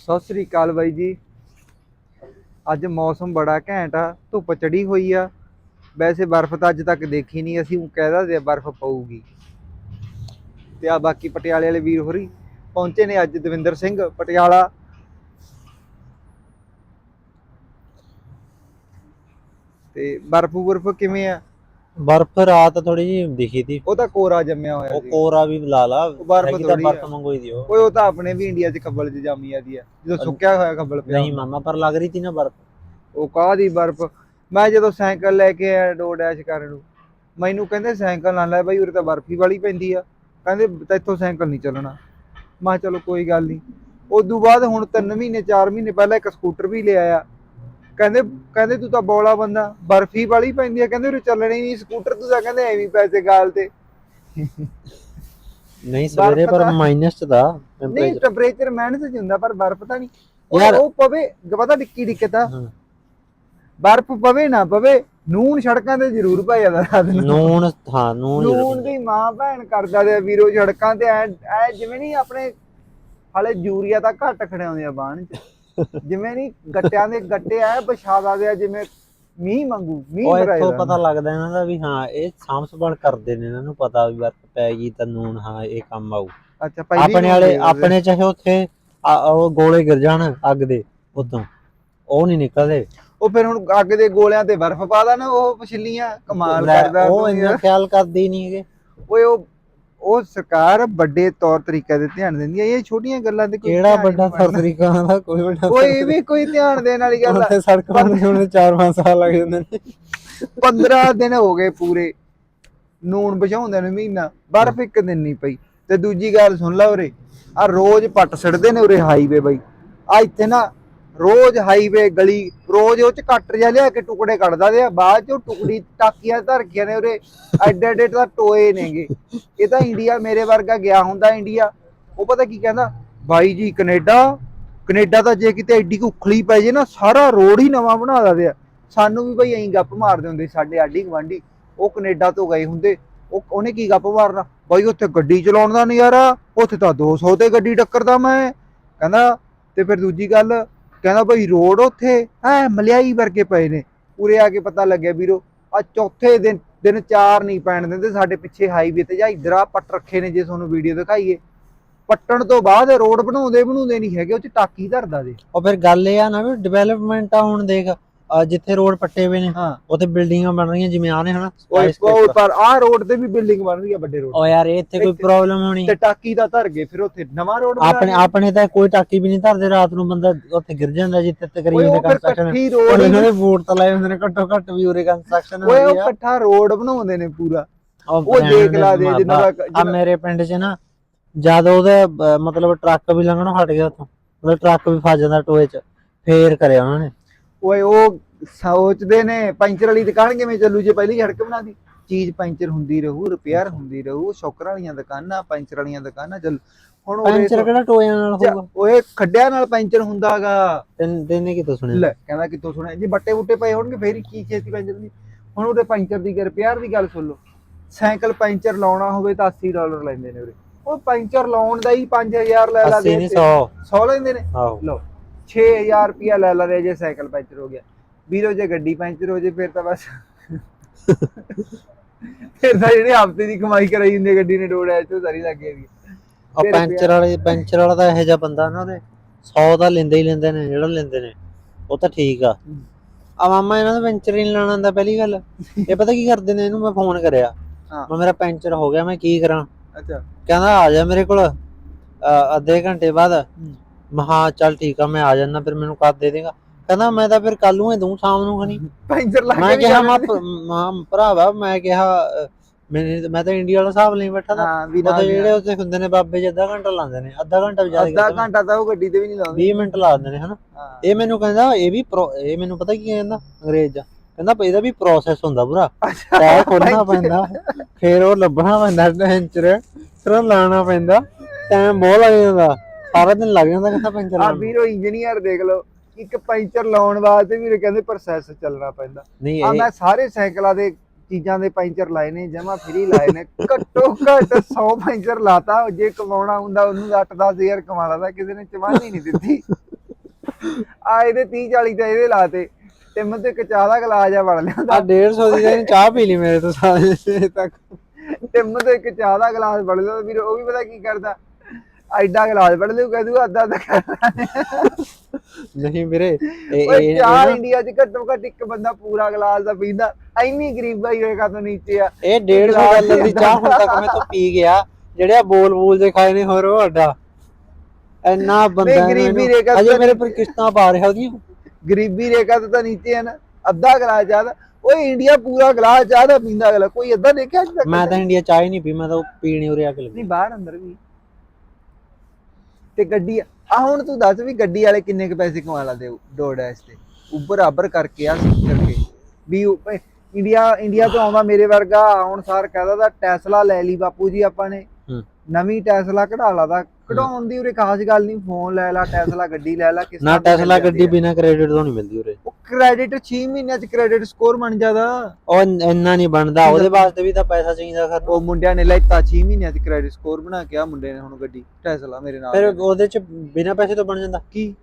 ਸਤਿ ਸ੍ਰੀ ਅਕਾਲ ਬਾਈ ਜੀ। ਅੱਜ ਮੌਸਮ ਬੜਾ ਘੈਂਟ ਆ, ਧੁੱਪ ਚੜੀ ਹੋਈ ਆ। ਵੈਸੇ ਬਰਫ਼ ਤਾਂ ਅੱਜ ਤੱਕ ਦੇਖੀ ਨਹੀਂ, ਅਸੀਂ ਉਹ ਕਹਿਦਾ ਤੇ ਬਰਫ਼ ਪਊਗੀ। ਤੇ ਆ ਬਾਕੀ ਪਟਿਆਲੇ ਵਾਲੇ ਵੀਰ ਹੋਰੀ, ਪਹੁੰਚੇ ਨੇ ਅੱਜ ਦਵਿੰਦਰ ਸਿੰਘ ਪਟਿਆਲਾ। ਤੇ ਬਰਫ਼ ਬਰਫ਼ ਕਿਵੇਂ ਆ? ਬਰਫ਼ ਰਾਤ ਥੋੜੀ ਜੀ ਦਿਖੀ ਤੀ। ਉਹ ਤਾਂ ਕੋਰਾ ਜੰਮਿਆ ਹੋਇਆ ਉਹ ਸੀ। ਕੋਰਾ ਵੀ ਲਾ ਲਾ ਬਰਫ਼ ਹੈਗੀ ਤਾਂ ਥੋੜ੍ਹੀ ਆ। ਬਰਫ਼ ਮੰਗੋਈ ਦੀ ਉਹ। ਓਏ ਉਹ ਤਾਂ ਆਪਣੇ ਵੀ ਇੰਡੀਆ 'ਚ ਖੱਬਲ 'ਚ ਜਾਮੀ ਆਦੀ ਆ। ਜਦੋਂ ਸੁੱਕਿਆ ਹੋਇਆ ਖੱਬਲ ਪਿਆ। ਨਹੀਂ ਮਾਮਾ ਪਰ ਲੱਗ ਰਹੀ ਤੀ ਨਾ ਬਰਫ਼। ਉਹ ਕਾਹਦੀ ਬਰਫ਼? ਮੈਂ ਜਦੋਂ ਸਾਈਕਲ ਲੈ ਕੇ ਆਇਆ ਡੋ ਡੈਸ਼ ਕਰਨ ਨੂੰ ਮੈਨੂੰ ਕਹਿੰਦੇ ਸਾਈਕਲ ਨਾ ਲੈ ਬਾਈ ਉਰੇ ਤਾਂ ਬਰਫੀ ਵਾਲੀ ਪੈਂਦੀ ਆ। ਕਹਿੰਦੇ ਤੈਥੋਂ ਸਾਈਕਲ ਨਹੀਂ ਚੱਲਣਾ। ਮੈਂ ਕਿਹਾ ਚਲੋ ਕੋਈ ਗੱਲ ਨਹੀਂ। ਉਦੋਂ ਬਾਅਦ ਹੁਣ 3 ਮਹੀਨੇ 4 ਮਹੀਨੇ ਪਹਿਲਾਂ ਇੱਕ ਸਕੂਟਰ ਵੀ ਲਿਆ ਆ ਕਹਿੰਦੇ ਕਹਿੰਦੇ ਤੂੰ ਤਾਂ ਬੋਲਾ ਬੰਦਾ ਬਰਫੀ ਵਾਲੀ ਪੈਂਦੀ ਆ ਕਹਿੰਦੇ ਉਰੇ ਚੱਲਣੀ ਨਹੀਂ ਸਕੂਟਰ ਤੂੰ ਤਾਂ ਕਹਿੰਦੇ ਐਵੇਂ ਪੈਸੇ ਗਾਲ ਤੇ। ਨਹੀਂ ਸਵੇਰੇ ਪਰ ਮਾਈਨਸ ਚ ਦਾ ਨਹੀਂ ਟੈਂਪਰੇਚਰ ਮਾਈਨਸ ਚ ਹੁੰਦਾ ਪਰ ਬਰਫ ਤਾਂ ਨਹੀਂ। ਉਹ- ਯਾਰ- ਉਹ ਪਵੇ ਪਤਾ ਡਿੱਕੀ ਡਿੱਕਤਾ ਬਰਫ ਪਵੇ ਨਾ ਪਵੇ ਨੂਨ ਸੜਕਾਂ ਤੇ ਜ਼ਰੂਰ ਪੈ ਜਾਂਦਾ ਰਾਤ ਨੂੰ। ਨੂਨ ਹਾਂ ਨੂਨ ਨੂਨ ਦੀ ਮਾਂ ਭੈਣ ਕਰਦਾ ਦੇ ਵੀਰੋ ਸੜਕਾਂ ਤੇ ਐ ਐ ਜਿਵੇਂ ਨਹੀਂ ਆਪਣੇ ਹਾਲੇ ਯੂਰੀਆ ਤਾਂ ਘੱਟ ਖੜਿਆਉਂਦੇ ਆ ਬਾਣ ਚ। ਜਿਵੇਂ ਨਹੀਂ ਗੱਟਿਆਂ ਦੇ ਗੱਟੇ ਐ ਵਿਛਾਦਾ ਦੇ ਆ ਜਿਵੇਂ ਮੀਂਹ ਮੰਗੂ ਮੀਂਹ ਉਹ ਇੱਥੋਂ ਪਤਾ ਲੱਗਦਾ ਇਹਨਾਂ ਦਾ ਵੀ ਹਾਂ ਇਹ ਸਾਂਭ ਸੰਭਾਲ ਕਰਦੇ ਨੇ ਇਹਨਾਂ ਨੂੰ ਪਤਾ ਵੀ ਬਰਫ਼ ਪੈ ਗਈ ਤਾਂ ਨੂਨ ਹਾਂ ਇਹ ਕੰਮ ਆਊ ਅੱਛਾ ਆਪਣੇ ਵਾਲੇ। ਆਪਣੇ ਚਾਹੇ ਉੱਥੇ ਆ- ਉਹ ਗੋਲੇ ਗਿਰ ਜਾਣ ਅੱਗ ਦੇ ਉਤੋਂ ਉਹ ਨਹੀਂ ਨਿਕਲਦੇ ਉਹ ਫਿਰ ਹੁਣ ਅੱਗ ਦੇ ਗੋਲਿਆਂ ਤੇ ਬਰਫ਼ ਪਾਦਾ ਨਾ ਉਹ ਪਛਲੀਆਂ ਕਮਾਲ ਕਰਦਾ ਉਹ ਇੰਨਾ। ਖਿਆਲ ਕਰਦੇ ਨਹੀਂ ਹੈਗੇ ਓਏ ਉਹ ਉਹ ਸਰਕਾਰ ਵੱਡੇ ਤੌਰ ਤਰੀਕੇ ਦੇ ਧਿਆਨ ਦਿੰਦੀ ਹੈ ਇਹ ਛੋਟੀਆਂ ਗੱਲਾਂ ਤੇ ਕੋਈ ਕਿਹੜਾ ਧਿਆਨ ਵੱਡਾ ਨਹੀਂ ਪਾਉਂਦਾ। ਤਰੀਕਾ ਦਾ ਕੋਈ ਵੱਡਾ ਕੋਈ ਵੀ ਕੋਈ ਧਿਆਨ ਦੇਣ ਵਾਲੀ ਗੱਲ। ਉੱਥੇ ਸੜਕ ਬੰਦ ਹੋਣ ਦੇ 4-5 ਸਾਲ ਲੱਗ ਜਾਂਦੇ ਨੇ 15 ਦਿਨ ਹੋ ਗਏ ਪੂਰੇ ਨੂਣ ਬਚਾਉਂਦੇ ਨੇ ਮਹੀਨਾ ਬਰਫ਼ ਇੱਕ ਦਿਨ ਨਹੀਂ ਪਈ ਤੇ ਦੂਜੀ ਗੱਲ ਸੁਣ ਲੈ ਉਰੇ ਆ ਰੋਜ਼ ਪੱਟ ਸੜਦੇ ਨੇ ਉਰੇ ਹਾਈਵੇ ਬਈ ਆ ਇੱਥੇ ਨਾ ਰੋਜ਼ ਹਾਈਵੇ ਗਲੀ, ਰੋਜ਼ ਉਹ ਚ ਕੱਟ ਜਾ ਲਿਆ ਕੇ ਟੁਕੜੇ ਕੱਢਦਾ ਦੇ ਬਾਅਦ ਚ ਉਹ ਟੁਕੜੀ ਟਾਕੀਆਂ ਧਰ ਨੇ ਉਰੇ, ਐਡੇ ਐਡੇ ਤਾਂ ਟੋਏ ਨੇਗੇ। ਇਹ ਤਾਂ ਇੰਡੀਆ ਮੇਰੇ ਵਰਗਾ ਗਿਆ ਹੁੰਦਾ ਇੰਡੀਆ। ਉਹ ਪਤਾ ਕੀ ਕਹਿੰਦਾ? ਬਾਈ ਜੀ, ਕੈਨੇਡਾ ਕੈਨੇਡਾ ਤਾਂ ਜੇ ਕਿਤੇ ਐਡੀ ਉਖਲੀ ਪੈ ਜੇ ਨਾ, ਸਾਰਾ ਰੋਡ ਹੀ ਨਵਾਂ ਬਣਾ ਦਿੰਦੇ ਆ ਸਾਨੂੰ ਵੀ ਬਈ ਐਂ ਗੱਪ ਮਾਰਦੇ ਹੁੰਦੇ ਸਾਡੇ ਆਡੀ ਗਵਾਂਢੀ ਉਹ ਕੈਨੇਡਾ ਤੋਂ ਗਏ ਹੁੰਦੇ। ਉਹ, ਉਹਨੇ ਕੀ ਗੱਪ ਮਾਰਨਾ? ਬਾਈ, ਉੱਥੇ ਗੱਡੀ ਚਲਾਉਣ ਦਾ ਨਜ਼ਾਰਾ, ਉੱਥੇ ਤਾਂ 200 ਤੇ ਗੱਡੀ ਟੱਕਰਦਾ ਮੈਂ। ਕਹਿੰਦਾ, ਤੇ ਫਿਰ ਦੂਜੀ ਗੱਲ ਕਹਿੰਦਾ ਬਈ ਰੋਡ ਉੱਥੇ ਐ ਮਲਿਆਈ ਵਰਗੇ ਪਏ ਨੇ। ਉਰੇ ਆ ਕੇ ਪਤਾ ਲੱਗਿਆ ਵੀਰੋ, ਆ ਚੌਥੇ ਦਿਨ ਦਿਨ ਚਾਰ ਨਹੀਂ ਪੈਣ ਦਿੰਦੇ, ਸਾਡੇ ਪਿੱਛੇ ਹਾਈਵੇ ਤੇ ਜਾਂ ਇਧਰ ਆ ਪੱਟ ਰੱਖੇ ਨੇ ਜੇ ਤੁਹਾਨੂੰ ਵੀਡੀਓ ਦਿਖਾਈਏ। ਪੱਟਣ ਤੋਂ ਬਾਅਦ ਰੋਡ ਬਣਾਉਂਦੇ ਬਣਾਉਂਦੇ ਨਹੀਂ ਹੈਗੇ, ਉਹ ਚ ਟਾਕੀ ਧਰਦਾ ਦੇ ਉਹ ਫਿਰ ਗੱਲ ਇਹ ਆ ਨਾ ਵੀ ਡਿਵੈਲਪਮੈਂਟ ਆ ਹੁਣ ਦੇਖ ਜਿੱਥੇ ਰੋਡ ਪੱਟੇ ਹੋਏ ਨੇ ਹਾਂ। ਉੱਥੇ ਬਿਲਡਿੰਗਾਂ ਬਣ ਰਹੀਆਂ ਜਿਵੇਂ ਆ ਨੇ ਹਨਾ ਉਹ। ਪਰ। ਆ ਰੋਡ ਤੇ ਵੀ ਬਿਲਡਿੰਗ ਬਣ ਰਹੀ ਆ ਵੱਡੇ ਰੋਡ। ਉਹ ਯਾਰ ਇਹ ਇੱਥੇ ਕੋਈ ਪ੍ਰੋਬਲਮ ਹੋਣੀ। ਤੇ ਟਾਕੀ ਦਾ ਧਰ ਗਏ ਫਿਰ ਉੱਥੇ ਨਵਾਂ ਰੋਡ ਆਪਣੇ ਆਪਣੇ ਤਾਂ ਕੋਈ ਟਾਕੀ ਵੀ ਨਹੀਂ ਧਰਦੇ ਰਾਤ ਨੂੰ ਬੰਦਾ ਉੱਥੇ ਗਿਰ ਜਾਂਦਾ ਜਿੱਥੇ ਤਕਰੀਬਨ ਫਿਰ ਕੰਸਟਰਕਸ਼ਨ ਇਹਨਾਂ ਦੇ ਵੋਟ ਤਾਂ ਲਾਏ ਹੁੰਦੇ ਨੇ ਘੱਟੋ ਘੱਟ ਵੀ ਉਰੇ ਕੰਸਟਰਕਸ਼ਨ ਓਏ ਉਹ ਇਕੱਠਾ ਰੋਡ ਬਣਾਉਂਦੇ ਨੇ ਪੂਰਾ। ਉਹ ਦੇਖ ਲਾ ਦੇ। ਜਿੰਨਾ ਆ ਮੇਰੇ ਪਿੰਡ 'ਚ ਨਾ ਜਦ ਉਹਦੇ ਮਤਲਬ ਟਰੱਕ ਵੀ ਲੰਘਣੋਂ ਹਟ ਗਿਆ ਉੱਥੋਂ ਮਤਲਬ ਟਰੱਕ ਵੀ ਫਸ ਜਾਂਦਾ ਟੋਏ 'ਚ ਫੇਰ ਕਰਿਆ ਉਹਨਾਂ ਨੇ। ਓਏ ਉਹ ਸੋਚਦੇ ਨੇ ਪੈਂਚਰ ਵਾਲੀ ਦੁਕਾਨ ਕਿਵੇਂ ਚੱਲੂ ਜੇ ਪਹਿਲੀ ਸੜਕ ਬਣਾਦੀ ਚੀਜ਼ ਪੈਂਚਰ ਹੁੰਦੀ ਰਹੂ ਰਿਪੇਅਰ ਹੁੰਦੀ ਰਹੂ ਸ਼ੌਕਰ ਵਾਲੀਆਂ ਦੁਕਾਨਾਂ ਪੈਂਚਰ ਵਾਲੀਆਂ ਦੁਕਾਨਾਂ ਚੱਲ ਹੁਣ ਪੈਂਚਰ ਕਿਹੜਾ ਟੋਇਆਂ ਨਾਲ ਹੋਊਗਾ? ਓਏ ਖੱਡਿਆਂ ਨਾਲ ਪੈਂਚਰ ਹੁੰਦਾਗਾ। ਤੈਨੂੰ ਤੈਨੇ ਕਿਤੋਂ ਸੁਣਿਆ? ਲੈ ਕਹਿੰਦਾ ਕਿੱਥੋਂ ਸੁਣਿਆ? ਜੇ ਬੱਟੇ ਬੁੱਟੇ ਪਏ ਹੋਣਗੇ ਫੇਰ ਹੀ ਕੀ ਛੇਤੀ ਪੈਂਚਰ ਦੀ ਹੁਣ ਉਹਦੇ ਪੈਂਚਰ ਦੀ ਰਿਪੇਅਰ ਦੀ ਗੱਲ ਸੁਣ ਲਓ। ਸਾਈਕਲ ਪੈਂਚਰ ਲਾਉਣਾ ਹੋਵੇ ਤਾਂ 80 ਡਾਲਰ ਲੈਂਦੇ ਨੇ ਉਰੇ। ਉਹ ਪੈਂਚਰ ਲਾਉਣ ਦਾ ਹੀ 5000 ਲੈ ਲਾ 80 ਨਹੀਂ 100 100 ਲੈਂਦੇ ਨੇ। ਲਓ। 6000 ਰੁਪਿਆ ਲੈ ਲਾ ਜੇ ਸਾਈਕਲ ਪੈਂਚਰ ਹੋ ਗਿਆ। ਵੀਰੋ ਜੇ ਗੱਡੀ ਪੈਂਚਰ ਹੋ ਜੇ ਫਿਰ ਤਾਂ ਬਸ। ਫਿਰ ਤਾਂ ਜਿਹੜੇ ਹਫ਼ਤੇ ਦੀ ਕਮਾਈ ਕਰਾਈ ਹੁੰਦੀ ਗੱਡੀ ਨੇ ਡੋੜਿਆ ਚੋ ਸਾਰੀ ਲੱਗ ਗਈ ਆ ਪੈਂਚਰ ਵਾਲੇ ਪੈਂਚਰ ਵਾਲਾ ਤਾਂ ਇਹੋ ਜਿਹਾ ਬੰਦਾ ਨਾ ਉਹਦੇ। 100 ਦਾ ਲੈਂਦੇ ਹੀ ਲੈਂਦੇ ਨੇ ਜਿਹੜਾ ਲੈਂਦੇ ਨੇ ਉਹ ਤਾਂ ਠੀਕ ਆ। ਆ ਮਾਮਾ ਇਹਨਾਂ ਦਾ ਪੈਂਚਰ ਹੀ ਲਾਣਾ ਹੁੰਦਾ ਪਹਿਲੀ ਗੱਲ। ਇਹ ਪਤਾ ਕੀ ਕਰਦੇ ਨੇ ਇਹਨੂੰ ਮੈਂ ਫੋਨ ਕਰਿਆ। ਮੈਂ ਮੇਰਾ ਪੈਂਚਰ ਹੋ ਗਿਆ ਮੈਂ ਕੀ ਕਰਾਂ? ਅੱਛਾ। ਕਹਿੰਦਾ ਆ ਜਾ ਮੇਰੇ ਕੋਲ ਅੱਧੇ ਘੰਟੇ ਬਾਅਦ। ਮੈਂ ਹਾਂ ਚੱਲ ਠੀਕ ਆ ਮੈਂ ਆ ਜਾਣਾ ਫਿਰ ਮੈਨੂੰ ਕਰ ਦੇ ਦੇਗਾ। ਕਹਿੰਦਾ ਮੈਂ ਤਾਂ ਫਿਰ ਕੱਲ ਨੂੰ ਹੀ ਦੂੰ ਸ਼ਾਮ ਨੂੰ ਖਣੀ। ਪੈਂਚਰ ਲਾ ਮੈਂ ਕੇ ਵੀ ਕਿਹਾ ਜਾਣਾ ਮੈਂ ਮਾਂ ਭਰਾਵਾ ਮੈਂ ਕਿਹਾ ਅ, ਮੈਨੇ ਮੈਂ ਤਾਂ ਇੰਡੀਆ ਵਾਲਾ ਹਿਸਾਬ ਲਈ ਬੈਠਾ ਤਾਂ। ਹਾਂ ਵੀ ਨਾਲ ਜਿਹੜੇ ਉੱਥੇ ਹੁੰਦੇ ਨੇ ਬਾਬੇ ਜੀ ਅੱਧਾ ਘੰਟਾ ਲਾਉਂਦੇ ਨੇ ਅੱਧਾ ਘੰਟਾ ਵੀ ਅੱਧਾ ਜ਼ਿਆਦਾ ਘੰਟਾ ਤਾਂ ਉਹ ਗੱਡੀ ਤੇ ਵੀ ਨਹੀਂ ਲਾਉਂਦੇ। 20 ਮਿੰਟ ਲਾ ਦਿੰਦੇ ਨੇ ਹਨਾ? ਹਾਂ। ਇਹ ਮੈਨੂੰ ਕਹਿੰਦਾ ਇਹ ਵੀ pro- ਇਹ ਮੈਨੂੰ ਪਤਾ ਕੀ ਕਹਿੰਦਾ ਅੰਗਰੇਜ਼ ਦਾ। ਕਹਿੰਦਾ ਵੀ ਇਹਦਾ ਵੀ ਪ੍ਰੋਸੈਸ ਹੁੰਦਾ ਪੂਰਾ। ਟਾਇਰ ਖੋਲਣਾ ਪੈਂਦਾ ਫਿਰ ਉਹ ਲੱਭਣਾ ਪੈਂਦਾ ਪੈਂਚਰ ਫਿਰ ਉਹ ਲਾਣਾ ਪੈਂਦਾ ਟਾਈਮ ਬਹੁਤ ਲੱਗ ਜਾਂਦਾ। ਸਾਰਾ ਦਿਨ ਲੱਗ ਜਾਂਦਾ ਕਹਿੰਦਾ ਪੈਂਚਰ ਆ ਲਾਉਣ ਨੂੰ। ਵੀਰੋ ਇੰਜੀਨੀਅਰ ਦੇਖ ਲਓ ਇੱਕ ਪੈਂਚਰ ਲਾਉਣ ਵਾਸਤੇ ਵੀ ਕਹਿੰਦੇ ਪ੍ਰੋਸੈਸ ਚੱਲਣਾ ਪੈਂਦਾ। ਨਹੀਂ ਆ ਇਹ ਮੈਂ ਸਾਰੇ ਸਾਈਕਲਾਂ ਦੇ ਚੀਜ਼ਾਂ ਦੇ ਪੈਂਚਰ ਲਾਏ ਨੇ ਜਮਾ ਫ੍ਰੀ ਲਾਏ ਨੇ। ਘੱਟੋ ਘੱਟ 100 ਪੈਂਚਰ ਲਾਤਾ ਜੇ ਕਮਾਉਣਾ ਹੁੰਦਾ ਉਹਨੂੰ 8-10 ਹਜ਼ਾਰ ਕਮਾ ਲਾਦਾ ਕਿਸੇ ਨੇ ਚਮਾਨੀ ਨਹੀਂ ਦਿੱਤੀ। ਆ ਇਹਦੇ 30 40 ਤੇ ਇਹਦੇ ਲਾਤੇ ਤੇ ਮੈਂ ਤੇ ਇੱਕ ਚਾਹ ਦਾ ਗਲਾਸ ਆ ਵੜ ਲਿਆਂਦਾ। ਆ 150 ਦੀ ਤਾਂ ਇਹਨੇ ਚਾਹ ਪੀ ਲਈ ਮੇਰੇ ਤੋਂ ਸਾਰੇ ਤੱਕ। ਤੇ ਮੈਂ ਤੇ ਇੱਕ ਚਾਹ ਦਾ ਗਲਾਸ ਵੜ ਲਿਆ ਵੀਰ ਉਹ ਵੀ ਪਤਾ ਕੀ ਕਰਦਾ? ਐਡਾ ਗਲਾਸ ਵੜ ਲਿਆ ਕਹਿ ਦੂਗਾ ਅੱਧਾ ਅੱਧਾ ਕਰ ਨਹੀਂ ਵੀਰੇ ਇਹ ਇਹ ਇੰਡੀਆ 'ਚ ਘੱਟੋ ਘੱਟ ਇੱਕ ਬੰਦਾ ਪੂਰਾ ਗਲਾਸ ਦਾ ਪੀਂਦਾ ਐਨੀ ਗਰੀਬਾਈ ਹੋਏਗਾ ਤੋਂ ਨੀਚੇ ਆ। ਇਹ 150 ਡਾਲਰ ਦੀ ਚਾਹ ਹੁਣ ਤੱਕ ਮੈਂ ਤੋਂ ਪੀ ਗਿਆ ਜਿਹੜੇ ਆ ਬੋਲ ਬੋਲ ਦੇ ਖਾਏ ਨੇ ਹੋਰ ਵੱਡਾ ਇੰਨਾ ਬੰਦਾ ਗਰੀਬੀ ਰੇਖਾ ਅਜੇ ਮੇਰੇ ਪਰ ਕਿਸ਼ਤਾਂ ਪਾ ਰਿਹਾ ਉਹਦੀਆਂ। ਗਰੀਬੀ ਰੇਖਾ ਤੋਂ ਤਾਂ ਨੀਚੇ ਹੈ ਨਾ ਅੱਧਾ ਗਲਾਸ ਚਾਹ ਦਾ ਓਏ ਇੰਡੀਆ ਪੂਰਾ ਗਲਾਸ ਚਾਹ ਦਾ ਪੀਂਦਾ ਅਗਲਾ ਕੋਈ ਅੱਧਾ ਦੇਖਿਆ ਅੱਜ ਤੱਕ? ਮੈਂ ਤਾਂ ਇੰਡੀਆ ਚਾਹ ਹੀ ਨਹੀਂ ਪੀ ਮੈਂ ਤਾਂ ਉਹ ਪੀਣੀ ਉਰੇ ਆ ਕੇ ਨਹੀਂ ਬਾਹਰ ਅੰਦਰ ਵੀ। ਤੇ ਗੱਡੀ ਆ। ਹੁਣ ਤੂੰ ਦੱਸ ਵੀ ਗੱਡੀ ਵਾਲੇ ਕਿੰਨੇ ਕ ਪੈਸੇ ਕਮਾ ਲਾਦੇ ਡੋ ਡੈਸ਼ ਤੇ? ਉੱਪਰ ਆਬਰ ਕਰਕੇ ਆ ਸਿੱਖ ਕਰਕੇ। ਵੀ ਇੰਡੀਆ ਇੰਡੀਆ ਤੋਂ ਆਉਂਦਾ ਮੇਰੇ ਵਰਗਾ ਆਉਣ ਸਾਰ ਕਹਦਾ ਦਾ ਟੈਸਲਾ ਲੈ ਲਈ ਬਾਪੂ ਜੀ ਆਪਾਂ ਨੇ। ਨਵੀਂ ਟੈਸਲਾ ਕਢਾ ਲਾ ਦਾ ਕਢਾਉਣ ਦੀ ਉਰੇ ਖਾਸ ਗੱਲ ਨਹੀਂ ਫੋਨ ਲੈ ਲਾ ਟੈਸਲਾ ਗੱਡੀ ਲੈ ਲਾ ਕਿਸ ਨਾ ਟੈਸਲਾ ਗੱਡੀ ਬਿਨਾ ਕ੍ਰੈਡਿਟ ਤੋਂ ਨਹੀਂ ਮਿਲਦੀ ਉਰੇ। ਉਹ ਕ੍ਰੈਡਿਟ 6 ਮਹੀਨਿਆਂ ਚ ਕ੍ਰੈਡਿਟ ਸਕੋਰ ਬਣ ਜਾਂਦਾ। ਉਹ ਇੰਨਾ ਨਹੀਂ ਬਣਦਾ ਉਹਦੇ ਵਾਸਤੇ ਵੀ ਤਾਂ ਪੈਸਾ ਚਾਹੀਦਾ ਸਰ ਉਹ ਮੁੰਡਿਆਂ ਨੇ ਲੈਤਾ 6 ਮਹੀਨਿਆਂ ਚ ਕ੍ਰੈਡਿਟ ਸਕੋਰ ਬਣਾ ਕੇ ਆ ਮੁੰਡੇ ਨੇ ਹੁਣ ਗੱਡੀ ਟੈਸਲਾ ਮੇਰੇ ਨਾਲ ਫਿਰ ਉਹਦੇ ਚ ਬਿਨਾ ਪੈਸੇ ਤੋਂ ਬਣ ਜਾਂਦਾ। ਕੀ?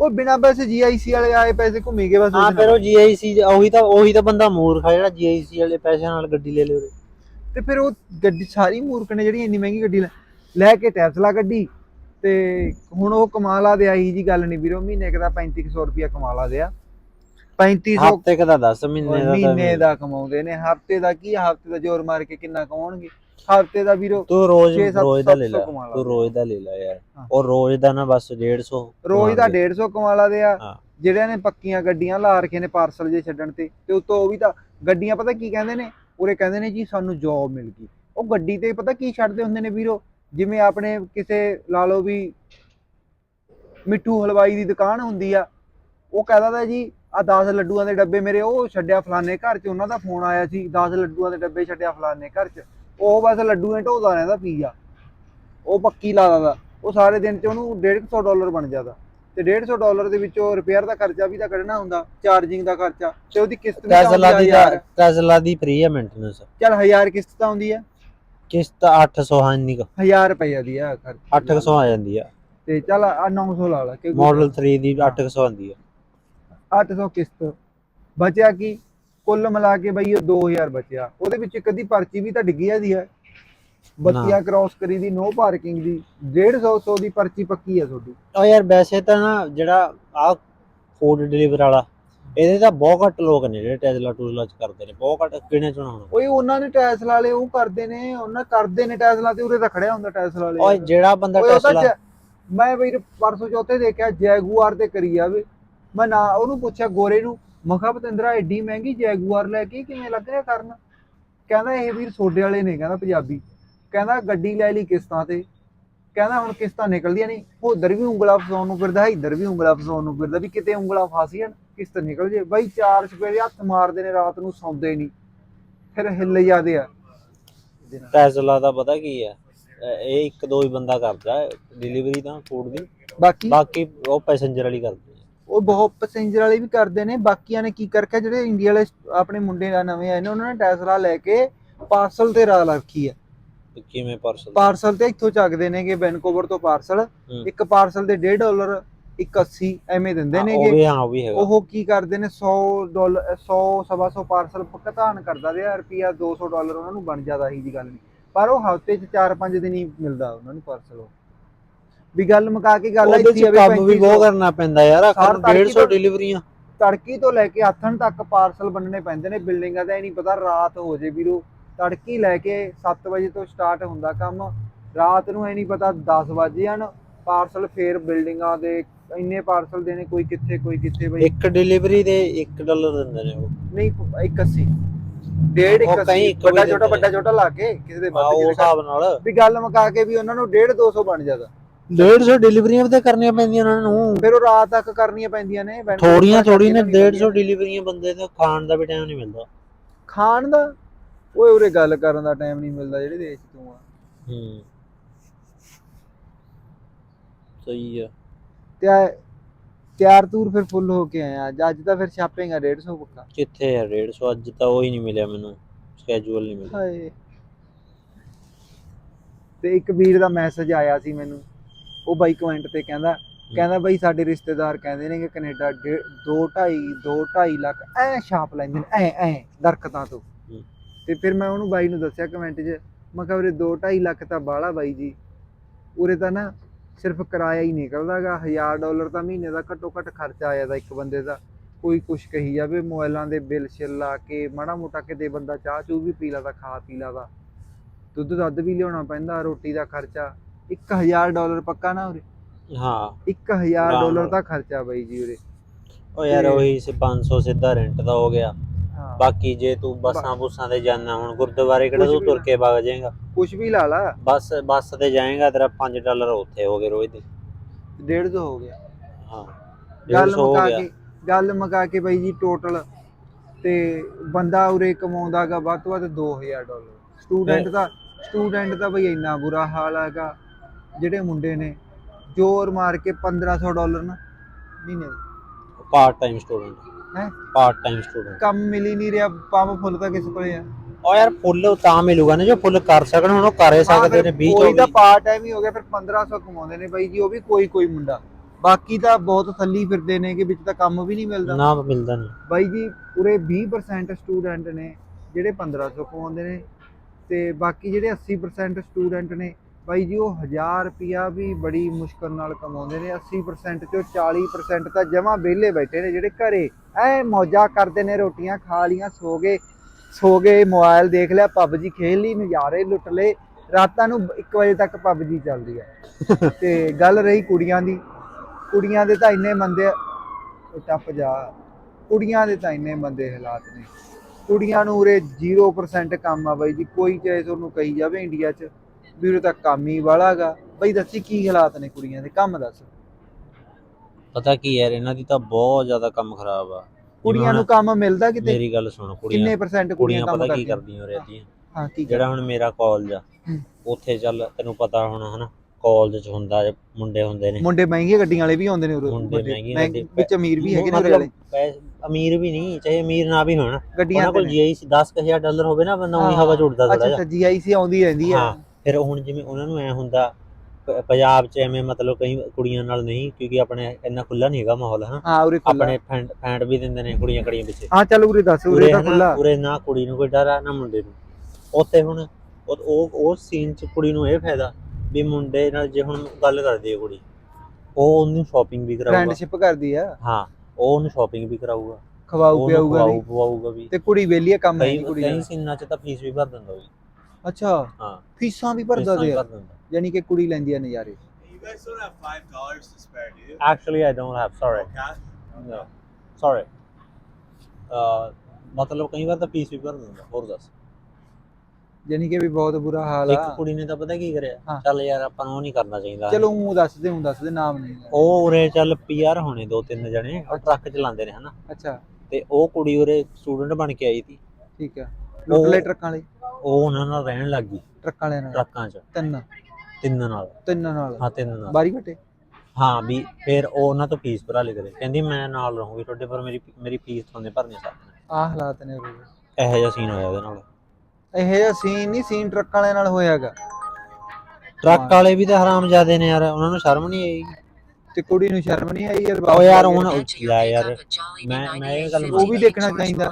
ਉਹ ਬਿਨਾ ਪੈਸੇ ਜੀਆਈਸੀ ਵਾਲੇ ਆਏ ਪੈਸੇ ਘੁੰਮੀ ਗਏ ਬਸ ਹਾਂ ਫਿਰ। ਉਹ ਜੀਆਈਸੀ ਉਹੀ ਤਾਂ ਉਹੀ ਤਾਂ ਬੰਦਾ ਮੂਰਖ ਆ ਜਿਹੜਾ ਜੀਆਈਸੀ ਵਾਲੇ ਪੈਸਿਆਂ ਨਾਲ ਗੱਡੀ ਲੈ ਲੇ ਉਰੇ। ਤੇ ਫਿਰ ਉਹ ਗੱਡੀ ਸਾਰੀ ਮੂਰਖ ਨੇ ਜਿਹੜੀ ਇੰਨੀ ਮਹਿੰਗੀ ਗੱਡੀ ਲੈ ਕੇ ਟੈਸਲਾ ਗੱਡੀ ਤੇ ਹੁਣ ਉਹ ਕਮਾਲਾ ਦੇ ਆਈ ਜੀ ਗੱਲ ਨਹੀਂ ਵੀਰੋ ਮਹੀਨੇ ਦਾ 3500 ਰੁਪਿਆ ਕਮਾਲਾ ਦੇ ਆ। 3500 ਹਫ਼ਤੇ ਕਦਾ 10 ਮਹੀਨੇ ਦਾ ਮਹੀਨੇ ਦਾ ਕਮਾਉਂਦੇ ਨੇ। ਹਫ਼ਤੇ ਦਾ ਕੀ ਹਫ਼ਤੇ ਦਾ ਜ਼ੋਰ ਮਾਰ ਕੇ ਕਿੰਨਾ ਕਮਾਉਣਗੇ? ਹਫ਼ਤੇ ਦਾ ਵੀਰੋ ਤੂੰ ਰੋਜ਼ ਦਾ ਲੈ ਲੈ। ਤੂੰ ਰੋਜ਼ ਦਾ ਲੈ ਲੈ ਯਾਰ। ਉਹ ਰੋਜ਼ ਦਾ ਨਾ ਬਸ 150 ਰੋਜ਼ ਦਾ ਕਮਾਉਂਦੇ। 150 ਕਮਾਲਾ ਦੇ ਆ। ਜਿਹੜਿਆਂ ਨੇ ਪੱਕੀਆਂ ਗੱਡੀਆਂ ਲਾ ਰੱਖੇ ਨੇ ਪਾਰਸਲ ਜੇ ਛੱਡਣ ਤੇ ਤੇ ਉਤੋਂ ਉਹ ਵੀ ਤਾਂ ਗੱਡੀਆਂ ਪਤਾ ਕੀ ਕਹਿੰਦੇ ਨੇ? ਉਰੇ ਕਹਿੰਦੇ ਨੇ ਜੀ ਸਾਨੂੰ ਜੌਬ ਮਿਲ ਗਈ। ਉਹ ਗੱਡੀ ਤੇ ਪਤਾ ਕੀ ਛੱਡਦੇ ਹੁੰਦੇ ਨੇ ਵੀਰੋ? ਜਿਵੇਂ ਆਪਣੇ ਕਿਸੇ, ਲਾ ਲਓ ਵੀ ਮਿੱਠੂ ਹਲਵਾਈ ਦੀ ਦੁਕਾਨ ਹੁੰਦੀ ਆ, ਉਹ ਕਹਿੰਦਾ ਦਾ ਜੀ ਆ 10 ਲੱਡੂਆਂ ਦੇ ਡੱਬੇ ਮੇਰੇ, ਉਹ ਛੱਡਿਆ ਫਲਾਣੇ ਘਰ 'ਚ, ਉਹਨਾਂ ਦਾ ਫੋਨ ਆਇਆ ਸੀ 10 ਲੱਡੂਆਂ ਦੇ ਡੱਬੇ ਛੱਡਿਆ ਫਲਾਣੇ ਘਰ 'ਚ। ਉਹ ਬਸ ਲੱਡੂ ਹੀ ਢੋਦਾ ਰਹਿੰਦਾ ਪੀਜ਼ਾ ਉਹ ਪੱਕੀ ਲਾ ਦਾ ਉਹ ਸਾਰੇ ਦਿਨ 'ਚ ਉਹਨੂੰ 150 ਡਾਲਰ ਬਣ ਜਾਂਦਾ। ਤੇ 150 ਡਾਲਰ ਦੇ ਵਿੱਚੋਂ ਰਿਪੇਅਰ ਦਾ ਖਰਚਾ ਵੀ ਤਾਂ ਕੱਢਣਾ ਹੁੰਦਾ ਚਾਰਜਿੰਗ ਦਾ ਖਰਚਾ ਤੇ ਉਹਦੀ ਕਿਸ਼ਤ ਵੀ ਟੈਸਲਾ ਆਉਂਦੀ ਦੀ ਆ ਯਾਰ ਟੈਸਲਾ ਦੀ ਫ੍ਰੀ ਹੈ ਮੇਨਟੇਨੈਂਸ ਚੱਲ 1000 ਕਿਸ਼ਤ ਤਾਂ ਆਉਂਦੀ ਆ। ਕਿਸ਼ਤ 800 ਹਾਂ ਇੰਨੀ ਕੁ। 1000 ਰੁਪਏ ਦੀ ਆ ਖਰਚ। 800 ਆ ਜਾਂਦੀ ਆ। ਤੇ ਚੱਲ ਆ 900 ਲਾ ਲਾ ਕਿਉਂਕਿ ਮਾਡਲ 3 ਦੀ 800 ਆਉਂਦੀ ਆ। 800 ਕਿਸ਼ਤ। ਬਚਿਆ ਕੀ? ਕੁੱਲ ਮਿਲਾ ਕੇ ਬਈ ਉਹ 2000 ਬਚਿਆ। ਉਹਦੇ ਵਿੱਚ ਇੱਕ ਅੱਧੀ ਪਰਚੀ ਵੀ ਤਾਂ ਡਿੱਗੀ ਜਾਂਦੀ ਹੈ ਬੱਤੀਆਂ ਕ੍ਰਾਸ ਕਰੀ ਦੀ ਨੋ ਪਾਰਕਿੰਗ ਦੀ 150 100 ਦੀ ਪਰਚੀ ਪੱਕੀ ਆ ਤੁਹਾਡੀ। ਉਹ ਯਾਰ ਵੈਸੇ ਤਾਂ ਨਾ ਜਿਹੜਾ ਆ ਫੂਡ ਡਿਲੀਵਰ ਵਾਲਾ ਇਹਦੇ ਤਾਂ ਬਹੁਤ ਘੱਟ ਲੋਕ ਨੇ ਜਿਹੜੇ ਟੈਸਲਾ ਟੂਸਲਾ ਚ ਕਰਦੇ ਨੇ ਬਹੁਤ ਘੱਟ ਗਿਣੇ ਚੁਣਾ ਹੁਣ ਓਏ ਉਹਨਾਂ ਨੇ ਟੈਸਲਾ ਵਾਲੇ ਉਹ ਕਰਦੇ ਨੇ ਉਹਨਾਂ ਕਰਦੇ ਨੇ ਟੈਸਲਾ ਤੇ ਉਰੇ ਤਾਂ ਖੜਿਆ ਹੁੰਦਾ ਟੈਸਲਾ ਵਾਲੇ। ਓਏ ਜਿਹੜਾ ਬੰਦਾ ਟੈਸਲਾ ਮੈਂ ਬਈ ਪਰਸੋਂ ਚੌਥੇ ਦੇਖਿਆ ਜੈਗੂਆਰ ਤੇ ਕਰੀ ਜਾਵੇ ਮੈਂ ਨਾ ਉਹਨੂੰ ਪੁੱਛਿਆ ਗੋਰੇ ਨੂੰ ਮਖਾ ਪਤੰਦਰਾ ਐਡੀ ਮਹਿੰਗੀ ਜੈਗੂਆਰ ਲੈ ਕੇ ਕਿਵੇਂ ਲੱਗ ਰਿਹਾ ਕਰਨ? ਕਹਿੰਦਾ ਇਹ ਵੀਰ ਸੋਡੇ ਵਾਲੇ ਨੇ ਕਹਿੰਦਾ ਪੰਜਾਬੀ। ਕਹਿੰਦਾ ਗੱਡੀ ਲੈ ਲਈ ਕਿਸ਼ਤਾਂ ਤੇ। ਕਹਿੰਦਾ ਹੁਣ ਕਿਸ਼ਤਾਂ ਨਿਕਲਦੀਆਂ ਨਹੀਂ। ਉਧਰ ਵੀ ਉਂਗਲਾ ਫਸਾਉਣ ਨੂੰ ਫਿਰਦਾ ਇੱਧਰ ਵੀ ਉਂਗਲਾ ਫਸਾਉਣ ਨੂੰ ਫਿਰਦਾ ਵੀ ਕਿਤੇ ਉਂਗਲਾ ਫਸ ਜਾਣ ਕਿਸ਼ਤ ਨਿਕਲ ਜੇ। ਬਾਈ ਚਾਰ ਸਪੇਰੇ ਹੱਥ ਮਾਰਦੇ ਨੇ ਰਾਤ ਨੂੰ ਸੌਂਦੇ ਨਹੀਂ। ਫਿਰ ਹਿੱਲ ਜਾਂਦੇ ਆ। ਟੈਸਲਾ ਦਾ ਪਤਾ ਕੀ ਅਹ ਇਹ ਇੱਕ ਦੋ ਹੀ ਬੰਦਾ ਕਰਦਾ ਡਿਲੀਵਰੀ ਤਾਂ ਫੂਡ ਦੀ। ਬਾਕੀ? ਬਾਕੀ ਉਹ ਪੈਸੇਂਜਰ ਵਾਲੀ ਕਰਦੇ ਆ। ਉਹ ਬਹੁਤ ਪੈਸੇਂਜਰ ਵਾਲੇ ਵੀ ਕਰਦੇ ਨੇ। ਬਾਕੀਆਂ ਨੇ ਕੀ ਕਰਕੇ ਜਿਹੜੇ ਇੰਡੀਆ ਵਾਲੇ ਆਪਣੇ ਮੁੰਡੇ ਆ ਨਵੇਂ ਆਏ ਨੇ ਉਹਨਾਂ ਨੇ ਟੈਸਲਾ ਲੈ ਕੇ ਪਾਰਸਲ ਤੇ ਰਾ ਰੱਖੀ ਹੈ ਤੇ ਕਿਵੇਂ ਪਾਰਸਲ ਪਾਰਸਲ ਤੇ ਇੱਥੋਂ ਚੱਕਦੇ ਨੇਗੇ ਵੈਨਕੂਵਰ ਤੋਂ ਪਾਰਸਲ। ਇੱਕ ਪਾਰਸਲ ਦੇ 1.5 ਡਾਲਰ 180 ਐਵੇਂ ਦਿੰਦੇ ਉਹ ਨੇਗੇ। ਵੀ ਹਾਂ ਉਹ ਵੀ ਹੈਗਾ। ਉਹ ਕੀ ਕਰਦੇ ਨੇ 100 ਡਾਲਰ 100 ਸਵਾ 100 ਪਾਰਸਲ ਭੁਗਤਾਨ ਕਰਦਾ ਰਿਹਾ ਰੁਪਿਆ 200 ਡਾਲਰ ਉਹਨਾਂ ਨੂੰ ਬਣ ਜਾਂਦਾ ਹੀ ਜੀ ਗੱਲ ਨਹੀਂ। ਪਰ ਉਹ ਹਫ਼ਤੇ 'ਚ 4-5 ਦਿਨ ਹੀ ਮਿਲਦਾ ਉਹਨਾਂ ਨੂੰ ਪਾਰਸਲ ਵੀ ਗੱਲ ਮੁਕਾ ਕੇ ਗੱਲ ਇੱਥੇ ਚ ਕੰਮ ਵੀ ਬਹੁਤ ਕਰਨਾ ਪੈਂਦਾ ਯਾਰ ਆਖਰ ਤੜਕੀ 150 ਤੋਂ- ਡਿਲੀਵਰੀਆਂ ਤੜਕੀ ਤੋਂ ਲੈ ਕੇ ਆਥਣ ਤੱਕ ਪਾਰਸਲ ਬੰਨਣੇ ਪੈਂਦੇ ਨੇ ਬਿਲਡਿੰਗਾਂ ਦਾ ਇਹ ਨਹੀਂ ਪਤਾ ਰਾਤ ਹੋ ਜੇ ਵੀਰੋ। ਤੜਕੀ ਲੈ ਕੇ 7 ਵਜੇ ਤੋਂ ਸਟਾਰਟ ਹੁੰਦਾ ਕੰਮ। ਰਾਤ ਨੂੰ ਇਹ ਨਹੀਂ ਪਤਾ 10 ਵਜੇ ਹਨ ਪਾਰਸਲ ਫੇਰ ਬਿਲਡਿੰਗਾਂ ਦੇ ਇੰਨੇ ਪਾਰਸਲ ਦੇਣੇ ਕੋਈ ਕਿੱਥੇ ਕੋਈ ਕਿੱਥੇ ਬਈ। ਇੱਕ ਡਿਲੀਵਰੀ ਦੇ 1 ਡਾਲਰ ਦਿੰਦੇ ਨੇ ਉਹ। ਨਹੀਂ 81 ਡੇਢ ਉਹ ਕਈ 81 ਇੱਕ ਵੀ ਵੱਡਾ ਛੋਟਾ। ਵੱਡਾ ਛੋਟਾ ਲਾ ਕੇ ਕਿਸੇ ਦੇ ਵੱਧ ਉਹ ਕਿਸੇ ਹਿਸਾਬ ਨਾਲ। ਵੀ ਗੱਲ ਮੁਕਾ ਕੇ ਵੀ ਉਹਨਾਂ ਨੂੰ 1.5 200 ਬਣ ਜਾਂਦਾ। 150 ਡਿਲੀਵਰੀਆਂ ਵੀ ਤਾਂ ਕਰਨੀਆਂ ਪੈਂਦੀਆਂ ਉਹਨਾਂ ਨੂੰ। ਫਿਰ ਉਹ ਰਾਤ ਤੱਕ ਕਰਨੀਆਂ ਪੈਂਦੀਆਂ ਨੇ ਥੋੜੀਆਂ ਥੋੜੀ ਨੇ ਕਰਨੀਆਂ 150 ਡਿਲੀਵਰੀਆਂ ਬੰਦੇ ਤੇ ਖਾਣ ਦਾ ਵੀ ਟਾਈਮ ਨਹੀਂ ਮਿਲਦਾ। ਖਾਣ ਦਾ ਓਏ ਉਰੇ ਗੱਲ ਕਰਨ ਦਾ ਟਾਈਮ ਨਹੀਂ ਮਿਲਦਾ ਜਿਹੜੇ ਦੇਸ਼ ਤੂੰ ਆ। ਹੂੰ। ਸਹੀ ਆ। ਤਿਆ ਤਿਆਰ ਤੂਰ ਫਿਰ ਫੁੱਲ ਹੋ ਕੇ ਆਇਆ। ਅੱਜ ਅੱਜ ਤਾਂ ਫਿਰ ਛਾਪੇਗਾ 150 ਪੱਕਾ। ਕਿੱਥੇ ਆ 150 ਅੱਜ ਤਾਂ ਉਹ ਹੀ ਨਹੀਂ ਮਿਲਿਆ ਮੈਨੂੰ। ਸਕੇਜੂਲ ਨਹੀਂ ਮਿਲਿਆ। ਹਾਏ। ਤੇ ਇੱਕ ਵੀਰ ਦਾ ਮੈਸੇਜ ਆਇਆ ਸੀ ਮੈਨੂੰ। ਉਹ ਬਾਈ ਕਮੈਂਟ ਤੇ ਕਹਿੰਦਾ ਕਹਿੰਦਾ ਬਈ ਸਾਡੇ ਰਿਸ਼ਤੇਦਾਰ ਕਹਿੰਦੇ ਨੇ ਕਿ ਕੈਨੇਡਾ 2 2.5 2.5 ਲੱਖ ਐ ਛਾਪ ਲੈਂਦੇ ਨੇ ਐ ਐ ਦਰਖਤਾਂ ਤੋਂ। ਤੇ ਫਿਰ ਮੈਂ ਉਹਨੂੰ ਬਾਈ ਨੂੰ ਦੱਸਿਆ ਕਮੈਂਟ 'ਚ ਮੈਂ ਕਿਹਾ ਵੀਰੇ 2.5 ਲੱਖ ਤਾਂ ਬਾਹਲਾ ਬਾਈ ਜੀ। ਉਰੇ ਤਾਂ ਨਾ ਸਿਰਫ ਕਿਰਾਇਆ ਹੀ ਨਿਕਲਦਾਗਾ 1000 ਡਾਲਰ ਤਾਂ ਮਹੀਨੇ ਦਾ ਘੱਟੋ ਘੱਟ ਖਰਚਾ ਆ ਜਾਂਦਾ ਇੱਕ ਬੰਦੇ ਦਾ। ਕੋਈ ਕੁਛ ਕਹੀ ਜਾਵੇ ਮੋਬਾਈਲਾਂ ਦੇ ਬਿੱਲ ਛਿੱਲ ਲਾ ਕੇ ਮਾੜਾ ਮੋਟਾ ਕਿਤੇ ਬੰਦਾ ਚਾਹ ਚੂ ਵੀ ਪੀ ਲਾਦਾ ਖਾ ਪੀ ਲਾਦਾ ਦੁੱਧ ਦੱਧ ਵੀ ਲਿਆਉਣਾ ਪੈਂਦਾ ਰੋਟੀ ਦਾ ਖਰਚਾ। 1000 ਡਾਲਰ ਪੱਕਾ ਨਾ ਉਰੇ? ਹਾਂ। 1000 ਆਰਾਮ ਡਾਲਰ। ਦਾ ਖਰਚਾ ਬਾਈ ਜੀ ਉਰੇ। ਉਹ ਯਾਰ ਉਹੀ ਸੀ 500 ਸਿੱਧਾ ਰੈਂਟ ਦਾ ਹੋ ਗਿਆ। ਹਾਂ। ਬਾਕੀ ਜੇ ਤੂੰ ਬੱਸਾਂ। ਬੁੱਸਾਂ ਤੇ ਜਾਣਾ ਹੁਣ ਗੁਰਦੁਆਰੇ ਕਿਹੜਾ ਕੁਛ ਤੂੰ ਵੀ ਤੁਰ। ਕੇ ਵਗ ਜਾਏਗਾ? ਕੁਛ ਵੀ ਲਾ ਲਾ। ਬੱਸ ਬੱਸ ਤੇ ਜਾਏਗਾ ਤੇਰਾ 5 ਡਾਲਰ ਉੱਥੇ ਹੋ ਗਏ ਰੋਜ਼ ਦੇ। 150 ਹੋ ਗਿਆ। ਹਾਂ ਗੱਲ 150 ਹੋ ਮੁਕਾ ਗਿਆ। ਕੇ ਗੱਲ ਮੁਕਾ ਕੇ ਬਾਈ ਜੀ ਟੋਟਲ ਤੇ ਬੰਦਾ ਉਰੇ ਕਮਾਉਂਦਾਗਾ ਵੱਧ ਤੋਂ ਵੱਧ 2000 ਡਾਲਰ। ਸਟੂਡੈਂਟ ਦਾ ਸਟੂਡੈਂਟ ਦਾ ਬਈ ਇੰਨਾ ਬੁਰਾ ਹਾਲ ਹੈਗਾ ਜਿਹੜੇ ਮੁੰਡੇ ਨੇ ਜ਼ੋਰ ਮਾਰ ਕੇ 1500 ਡਾਲਰ ਨਾ ਮਹੀਨੇ ਦਾ। ਪਾਰਟ ਟਾਈਮ ਸਟੂਡੈਂਟ ਹੈ? ਪਾਰਟ ਟਾਈਮ ਸਟੂਡੈਂਟ ਕੰਮ ਮਿਲ ਹੀ ਨਹੀਂ ਰਿਹਾ ਪੰਪ ਫੁੱਲ ਤਾਂ ਕਿਸ ਕੋਲੇ ਆ। ਉਹ ਯਾਰ ਫੁੱਲ ਤਾਂ ਮਿਲੂਗਾ ਨਾ ਜੋ ਫੁੱਲ ਕਰ ਸਕਣ ਹੁਣ ਉਹ ਕਰ ਹੀ ਸਕਦੇ ਨੇ 20 ਕੋਈ ਤਾਂ 24 ਪਾਰਟ ਟਾਈਮ ਹੀ ਹੋ ਗਿਆ ਫਿਰ 1500 ਕਮਾਉਂਦੇ ਨੇ ਬਾਈ ਜੀ ਉਹ ਵੀ ਕੋਈ ਕੋਈ ਮੁੰਡਾ। ਬਾਕੀ ਤਾਂ ਬਹੁਤ ਥੱਲੀ ਫਿਰਦੇ ਨੇ ਕਿ ਵਿੱਚ ਤਾਂ ਕੰਮ ਵੀ ਨਹੀਂ ਮਿਲਦਾ। ਨਾ ਮਿਲਦਾ ਨਹੀਂ। ਬਾਈ ਜੀ ਪੂਰੇ 20% ਸਟੂਡੈਂਟ ਨੇ ਜਿਹੜੇ 1500 ਕਮਾਉਂਦੇ ਨੇ ਤੇ ਬਾਕੀ ਜਿਹੜੇ 80% ਸਟੂਡੈਂਟ ਨੇ ਬਾਈ ਜੀ, ਉਹ 1000 ਰੁਪਿਆ ਵੀ ਬੜੀ ਮੁਸ਼ਕਲ ਨਾਲ ਕਮਾਉਂਦੇ ਨੇ। 80% ਚੋਂ 40% ਤਾਂ ਜਮਾ ਵਿਹਲੇ ਬੈਠੇ ਨੇ ਜਿਹੜੇ ਘਰੇ। ਐ ਮੌਜਾਂ ਕਰਦੇ ਨੇ, ਰੋਟੀਆਂ ਖਾ ਲੀਆਂ ਸੋ ਗਏ ਸੋ ਗਏ ਮੋਬਾਈਲ ਦੇਖ ਲਿਆ, ਪਬਜੀ ਖੇਲ ਲਈ, ਨਜ਼ਾਰੇ ਲੁੱਟ ਲਏ। ਰਾਤਾਂ ਨੂੰ 1 ਵਜੇ ਤੱਕ ਪਬਜੀ ਚੱਲਦੀ ਹੈ ਤੇ ਗੱਲ ਰਹੀ ਕੁੜੀਆਂ ਦੀ। ਕੁੜੀਆਂ ਦੇ ਤਾਂ ਇੰਨੇ ਮੰਦੇ ਟੱਪ ਜਾ। ਕੁੜੀਆਂ ਦੇ ਤਾਂ ਇੰਨੇ ਮੰਦੇ ਹਾਲਾਤ ਨੇ। ਕੁੜੀਆਂ ਨੂੰ ਉਰੇ 0% ਕੰਮ ਆ ਬਾਈ ਜੀ। ਕੋਈ ਚਾਹੇ ਤੁਹਾਨੂੰ ਕਹੀ ਜਾਵੇ ਇੰਡੀਆ 'ਚ। ਵੀ ਉਰੇ ਤਾਂ ਕੰਮ ਹੀ ਵਾਲਾਗਾ ਬਈ ਦੱਸੀ ਕੀ ਹਾਲਾਤ ਨੇ ਕੁੜੀਆਂ ਦੇ ਕੰਮ ਦੱਸ। ਪਤਾ ਕੀ ਯਾਰ ਇਹਨਾਂ ਦੀ ਤਾਂ ਬਹੁਤ ਜ਼ਿਆਦਾ ਕੰਮ ਖਰਾਬ ਆ। ਕੁੜੀਆਂ ਨੂੰ ਕੰਮ ਮਿਲਦਾ ਕਿਤੇ? ਮੇਰੀ ਗੱਲ ਸੁਣ ਕਿੰਨੇ ਕੁੜੀਆਂ ਪਰਸੈਂਟ ਕੁੜੀਆਂ ਕੰਮ ਪਤਾ ਕੀ ਕਰਦੀਆਂ? ਰਹਿੰਦੀਆਂ ਹਾਂ ਕੀ ਜਿਹੜਾ ਹੁਣ ਮੇਰਾ ਕਾਲਜ ਆ। ਉੱਥੇ ਚੱਲ ਤੈਨੂੰ ਪਤਾ ਹੁਣ ਹਨਾ ਕਾਲਜ ਚ ਹੁੰਦਾ ਮੁੰਡੇ ਹੁੰਦੇ ਨੇ। ਮੁੰਡੇ ਮਹਿੰਗੀਆਂ ਗੱਡੀਆਂ ਵਾਲੇ ਵੀ ਆਉਂਦੇ ਨੇ ਉਰੇ ਮੁੰਡੇ। ਮਹਿੰਗੀਆਂ ਵਿੱਚ ਅਮੀਰ ਵੀ ਹੈਗੇ ਨੇ ਵਾਲੇ। ਅਮੀਰ ਵੀ ਨਹੀਂ ਚਾਹੇ ਅਮੀਰ ਨਾ ਵੀ ਹੋਣ। ਗੱਡੀਆਂ ਕੋਲ ਤੇ ਨੇ। ਜੀਆਈ 10000 ਡਾਲਰ ਹੋਵੇ ਨਾ ਬੰਦਾ ਉਹੀ ਹਵਾ ਚ ਉੱਡਦਾ ਥੋੜਾ ਜਿਹਾ। ਅੱਛਾ ਜੀਆਈਸੀ ਆਉਂਦੀ ਰਹਿੰਦੀ ਹਾਂ। ਫਿਰ ਹੁਣ ਜਿਵੇਂ ਉਹਨਾਂ ਨੂੰ ਐ ਹੁੰਦਾ ਪ- ਪੰਜਾਬ ਚ ਐਵੇਂ ਮਤਲਬ ਕਈ ਕੁੜੀਆਂ ਨਾਲ ਨਹੀਂ ਕਿਉਂਕਿ ਆਪਣੇ ਇੰਨਾ ਖੁੱਲਾ ਨਹੀਂ ਹੈਗਾ ਮਾਹੌਲ ਹਾਂ ਉਰੇ ਖੁੱਲਾ ਆਪਣੇ ਫੈਂਡ ਵੀ ਦਿੰਦੇ ਨੇ ਕੁੜੀਆਂ ਕੜੀਆਂ ਪਿੱਛੇ। ਹਾਂ ਚੱਲ ਉਰੇ ਦੱਸ ਉਰੇ ਤਾਂ ਖੁੱਲਾ ਉਰੇ ਨਾ ਕੁੜੀ ਨੂੰ ਕੋਈ ਡਰ ਆ ਨਾ ਮੁੰਡੇ ਨੂੰ। ਉੱਥੇ ਹੁਣ ਉਹ ਉਹ ਉਹ ਸੀਨ ਚ ਕੁੜੀ ਨੂੰ ਇਹ ਫਾਇਦਾ ਵੀ ਮੁੰਡੇ ਨਾਲ ਜੇ ਹੁਣ ਗੱਲ ਕਰਦੀ ਹੈ ਕੁੜੀ ਉਹ ਉਹਨੂੰ ਸ਼ਾਪਿੰਗ ਵੀ ਕਰਾਊਗਾ। ਫਰੈਂਡਸ਼ਿਪ ਕਰਦੀ ਆ। ਹਾਂ ਉਹ ਉਹਨੂੰ ਸ਼ਾਪਿੰਗ ਵੀ ਕਰਾਊਗਾ। ਖਵਾਊ ਉਹਨੂੰ ਪਿਆਊਗਾ ਖਵਾਊ ਵੀ ਪਵਾਊਗਾ ਵੀ। ਤੇ ਕੁੜੀ ਵੇਲੀ ਕੰਮ ਹੈ ਕਈ ਨਹੀਂ ਕੁੜੀ ਕਈ ਦਾ ਸੀਨਾਂ ਚ ਤਾਂ ਫੀਸ ਵੀ ਭਰ ਦਿੰਦਾ ਉਹ ਅੱਛਾ। ਹਾਂ। ਫੀਸਾਂ ਵੀ ਭਰਦਾ ਦੇ ਯਾਨੀ ਕਿ ਕੁੜੀ ਲੈਂਦੀ ਆ ਨਜ਼ਾਰੇ। You guys don't have five dollars to spare, do you? Cash? No. Sorry. ਅਹ ਮਤਲਬ ਕਈ ਵਾਰ ਤਾਂ ਫੀਸ ਵੀ ਭਰ ਦਿੰਦਾ ਹੋਰ ਦੱਸ। ਯਾਨੀ ਕਿ ਵੀ ਬਹੁਤ ਬੁਰਾ ਹਾਲ ਇੱਕ ਆ ਕੁੜੀ ਨੇ ਤਾਂ ਪਤਾ ਕੀ ਕਰਿਆ? ਹਾਂ। ਚੱਲ ਯਾਰ ਆਪਾਂ ਨੂੰ ਉਹ ਨਹੀਂ ਕਰਨਾ ਚਾਹੀਦਾ। ਚਲੋ ਉਹ ਦੱਸ ਦੇ ਉਹ ਦੱਸ ਦੇ ਨਾਮ ਨਹੀਂ ਲੈਣਾ। ਉਹ ਉਰੇ ਚੱਲ ਪੀਆਰ ਹੋਣੇ ਦੋ ਤਿੰਨ ਜਣੇ ਉਹ ਟਰੱਕ ਚਲਾਉਂਦੇ ਨੇ ਹਨਾ। ਅੱਛਾ। ਤੇ ਉਹ ਕੁੜੀ ਉਰੇ ਸਟੂਡੈਂਟ ਬਣ ਕੇ ਆਈ ਸੀ। ਠੀਕ ਆ। ਲੁੱਟ ਲੈ ਟਰੱਕਾਂ ਵਾਲੇ। ਉਹ ਉਹਨਾਂ ਨਾਲ ਰਹਿਣ ਲੱਗ ਗਈ ਟਰੱਕਾਂ ਵਾਲਿਆਂ ਨਾਲ? ਟਰੱਕਾਂ 'ਚ। ਤਿੰਨ? ਤਿੰਨ ਨਾਲ। ਤਿੰਨ ਨਾਲ? ਹਾਂ ਤਿੰਨ ਨਾਲ। ਬਾਰੀ ਘਟੇ? ਹਾਂ ਵੀ ਫਿਰ ਉਹ ਉਹਨਾਂ ਤੋਂ ਫੀਸ ਭਰਾ ਲਈ ਕਰੇ ਕਹਿੰਦੀ ਮੈਂ ਨਾਲ ਰਹੂੰਗੀ ਤੁਹਾਡੇ ਪਰ ਮੇਰੀ ਮੇਰੀ ਫੀਸ ਤੁਹਾਨੂੰ ਭਰਨੀ ਸਾਥ ਆਹ ਹਾਲਾਤ ਨੇ ਉਰੇ ਇਹੋ ਜਿਹਾ ਸੀਨ ਹੋਇਆ ਉਹਦੇ ਨਾਲ। ਇਹ ਜਿਹਾ ਸੀਨ ਨਹੀਂ ਸੀਨ ਟਰੱਕਾਂ ਵਾਲਿਆਂ ਨਾਲ ਹੋਇਆਗਾ। ਟਰੱਕ ਵਾਲੇ ਵੀ ਤਾਂ ਹਰਾਮ ਜਾਦੇ ਨੇ ਯਾਰ ਉਹਨਾਂ ਨੂੰ ਸ਼ਰਮ ਨਹੀਂ ਆਈ? ਤੇ ਕੁੜੀ ਨੂੰ ਸ਼ਰਮ ਨਹੀਂ ਆਈ ਯਾਰ? ਉਹ ਯਾਰ ਹੁਣ ਲੈ pickup ਯਾਰ ਮੈਂ ਮੈਂ ਇਹ ਗੱਲ ਉਹ ਵੀ ਦੇਖਣਾ ਚਾਹੀਦਾ।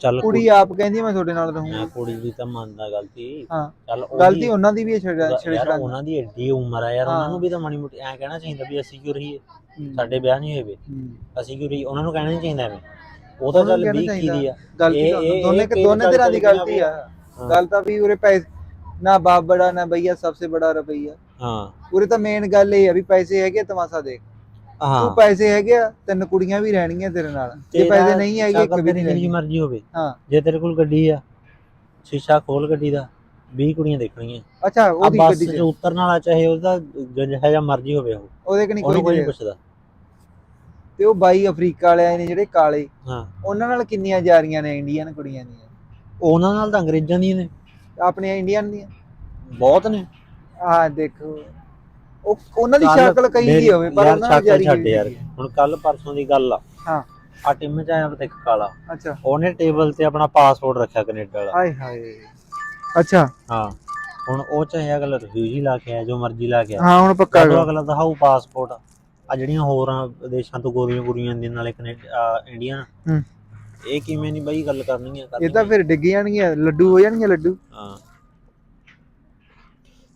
ਚੱਲ ਕੁੜੀ ਆਪ ਕਹਿੰਦੀ ਮੈਂ ਤੁਹਾਡੇ ਨਾਲ ਮੈਂ ਰਹੂੰਗੀ ਕੁੜੀ ਦੀ ਤਾਂ ਮੰਨਦਾ ਗਲਤੀ। ਹਾਂ ਚੱਲ ਉਹਦੀ- ਗਲਤੀ ਉਹਨਾਂ ਦੀ ਵੀ ਹੈ ਛੇੜਾ ਯਾਰ ਛੇੜਾ ਉਹਨਾਂ ਦੀ ਏਡੀ ਉਮਰ ਆ ਯਾਰ। ਉਹਨਾਂ ਨੂੰ ਵੀ ਤਾਂ ਮਾੜੀ ਮੋਟੀ ਐ ਕਹਿਣਾ ਚਾਹੀਦਾ ਵੀ ਅਸੀਂ ਕਿਉਂ ਰਹੀਏ? ਸਾਡੇ ਵਿਆਹ ਨਹੀਂ ਹੋਏ ਵੇ। ਅਸੀਂ ਕਿਉਂ ਰਹੀਏ? ਉਹਨਾਂ ਨੂੰ ਕਹਿਣਾ ਨਹੀਂ ਚਾਹੀਦਾ ਐਵੇਂ। ਉਹ ਤਾਂ ਉਹਨਾਂ ਚੱਲ ਨੂੰ ਕਹਿਣਾ ਕੀ ਦੀ ਆ। ਗਲਤੀ ਇਹ- ਤਾਂ ਇਹ- ਦੋਨੇ ਇਹ ਦੋਨੇ ਤਰ੍ਹਾਂ ਦੀ ਗਲਤੀ ਆ। ਹਾਂ। ਗੱਲ ਤਾਂ ਵੀ ਉਰੇ ਪੈਸੇ ਨਾ ਬਾਪ ਬੜਾ ਨਾ ਭਈਆ ਸਭ ਸੇ ਬੜਾ ਰੁਪਈਆ। ਹਾਂ। ਉਰੇ ਤਾਂ ਮੇਨ ਗੱਲ ਇਹ ਆ ਵੀ ਪੈਸੇ ਹੈਗੇ ਤਮਾਸ਼ਾ ਦੇਖ। ਹਾਂ। ਤੂੰ ਪੈਸੇ ਹੈਗੇ ਆ ਤਿੰਨ ਕੁੜੀਆਂ ਵੀ ਰਹਿਣਗੀਆਂ ਤੇਰੇ ਨਾਲ। ਜੇ ਤੇਰਾ ਪੈਸੇ ਨਹੀਂ ਹੈਗੇ ਇੱਕ ਵੀ ਤੇਰੀ ਨਹੀਂ ਰਹਿਣੀ। ਮਰਜ਼ੀ ਹੋਵੇ। ਹਾਂ। ਜੇ ਤੇਰੇ ਕੋਲ ਗੱਡੀ ਆ ਸ਼ੀਸ਼ਾ ਖੋਲ ਗੱਡੀ ਦਾ 20 ਕੁੜੀਆਂ ਦੇਖਣਗੀਆਂ। ਅੱਛਾ ਆ ਉਹਦੀ ਬੱਸ ਗੱਡੀ 'ਚ। ਚ ਉਤਰਨ ਵਾਲਾ ਚਾਹੇ ਉਹਦਾ ਜਿਹੜਾ ਜਿਹਾ ਮਰਜ਼ੀ ਹੋਵੇ ਉਹ। ਉਹਦੇ ਕਨੀ ਉਹਨੂੰ ਕੋਈ ਨਹੀਂ ਨਹੀਂ ਪੁੱਛਦਾ। ਤੇ ਉਹ ਬਾਈ ਅਫਰੀਕਾ ਵਾਲੇ ਆਏ ਨੇ ਜਿਹੜੇ ਕਾਲੇ ਹਾਂ। ਉਹਨਾਂ ਨਾਲ ਕਿੰਨੀਆਂ ਜਾ ਰਹੀਆਂ ਨੇ ਇੰਡੀਅਨ ਕੁੜੀਆਂ ਦੀਆਂ? ਉਹਨਾਂ ਨਾਲ ਤਾਂ ਅੰਗਰੇਜ਼ਾਂ ਦੀਆਂ ਨੇ। ਆਪਣੀਆਂ ਇੰਡੀਅਨ ਦੀਆਂ? ਬਹੁਤ ਨੇ। ਆਹ ਦੇਖੋ। ਉਹ ਉਹਨਾਂ ਦੀ ਕੱਲ੍ਹ ਸ਼ਕਲ ਕਈ ਮੇਰੀ- ਦੀ ਹੋਵੇ ਪਰ ਯਾਰ ਉਹਨਾਂ ਨਾਲ ਸ਼ਕਲ ਜਾਰੀ ਛੱਡ ਯਾਰ। ਹੁਣ ਕੱਲ ਪਰਸੋਂ ਦੀ ਗੱਲ ਆ। ਹਾਂ। ਆ ਟਿਮ ਚ ਆਇਆ ਪਤਾ ਇੱਕ ਕਾਲਾ। ਅੱਛਾ। ਉਹਨੇ ਟੇਬਲ ਤੇ ਆਪਣਾ ਪਾਸਪੋਰਟ ਰੱਖਿਆ ਕੈਨੇਡਾ ਵਾਲਾ। ਹਾਏ ਹਾਏ। ਅੱਛਾ। ਹਾਂ। ਹੁਣ ਉਹ ਚਾਹੇ ਅਗਲਾ ਰਿਫਿਊਜੀ ਲਾ ਕੇ ਆਇਆ ਜੋ ਮਰਜ਼ੀ ਲਾ ਕੇ ਆਇਆ। ਹਾਂ ਹੁਣ ਪੱਕਾ ਗਾ। ਅਗਲਾ ਦਿਖਾਊ ਪਾਸਪੋਰਟ। ਆ ਜਿਹੜੀਆਂ ਹੋਰਾਂ ਦੇਸ਼ਾਂ ਤੋਂ ਗੋਰੀਆਂ ਗੋਰੀਆਂ ਆਉਂਦੀਆਂ ਨਾਲੇ ਕੈਨੇਡਾ ਇੰਡੀਆ ਹੂੰ। ਇਹ ਕਿਵੇਂ ਨਹੀਂ ਬਾਈ ਗੱਲ ਕਰਨਗੀਆਂ ਇਹ ਤਾਂ ਫਿਰ ਡਿੱਗ ਜਾਣਗੀਆਂ ਲੱਡੂ ਹੋ ਜਾਣਗੇ ਲੱਡੂ। ਹਾਂ।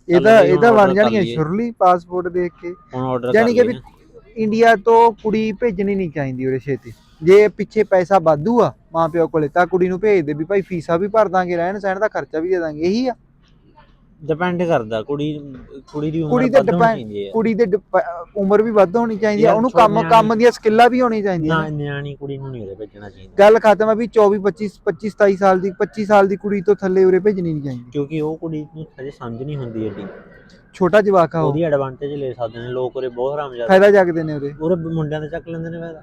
ਇਹ ਚੱਲ ਤਾਂ ਬਈ ਇਹ ਹੁਣ ਤਾਂ ਬਣ ਲਈਏ। ਸ਼ੁਰਲੀ ਪਾਸਪੋਰਟ ਦੇਖ ਕੇ। ਹੁਣ ਆਰਡਰ ਯਾਨੀ ਕਿ ਵੀ ਇੰਡੀਆ ਤੋਂ ਕੁੜੀ ਭੇਜਣੀ ਨਹੀਂ ਚਾਹੀਦੀ ਉਰੇ ਛੇਤੀ। ਜੇ ਪਿੱਛੇ ਪੈਸਾ ਵਾਧੂ ਆ ਮਾਂ ਪਿਓ ਕੋਲੇ ਤਾਂ ਕੁੜੀ ਨੂੰ ਭੇਜ ਦੇ ਵੀ ਭਾਈ ਫੀਸਾਂ ਵੀ ਭਰ ਦਾਂਗੇ ਰਹਿਣ ਸਹਿਣ ਦਾ ਖਰਚਾ ਵੀ ਦੇ ਦਾਂਗੇ ਇਹੀ ਆ। ਡਿਪੈਂਡ ਕਰਦਾ ਕੁੜੀ ਕੁੜੀ ਦੀ ਉਮਰ ਕੁੜੀ ਤੇ ਵੱਧ ਹੋਣੀ ਚਾਹੀਦੀ ਹੈ। ਕੁੜੀ ਦੇ ਡਿਪ- ਉਮਰ ਵੀ ਵੱਧ ਹੋਣੀ ਚਾਹੀਦੀ ਯਾਰ ਉਹਨੂੰ ਕੰਮ ਕੰਮ ਦੀਆਂ ਸਕਿੱਲਾਂ ਵੀ ਹੋਣੀ ਚਾਹੀਦੀਆਂ ਨਾ ਨੇ। ਨਿਆਣੀ ਕੁੜੀ ਨੂੰ ਨਹੀਂ ਉਰੇ ਭੇਜਣਾ ਚਾਹੀਦਾ। ਗੱਲ ਖਤਮ ਆ ਵੀ 24 25 25 27 ਸਾਲ ਦੀ 25 ਸਾਲ ਦੀ ਕੁੜੀ ਤੋਂ ਥੱਲੇ ਉਰੇ ਭੇਜਣੀ ਨਹੀਂ ਚਾਹੀਦੀ। ਕਿਉਂਕਿ ਉਹ ਕੁੜੀ ਨੂੰ ਹਜੇ ਸਮਝ ਨਹੀਂ ਹੁੰਦੀ ਏਡੀ। ਛੋਟਾ ਜਵਾਕ ਆ ਉਹ। ਉਹਦੀ ਐਡਵਾਂਟੇਜ ਲੈ ਸਕਦੇ ਨੇ ਲੋਕ ਉਰੇ ਬਹੁਤ ਹਰਾਮ ਜਾਂਦੇ ਫਾਇਦਾ ਜਗਦੇ ਨੇ ਉਰੇ। ਉਰੇ ਮੁੰਡਿਆਂ ਤੇ ਚੱਕ ਲੈਂਦੇ ਨੇ ਫਾਇਦਾ।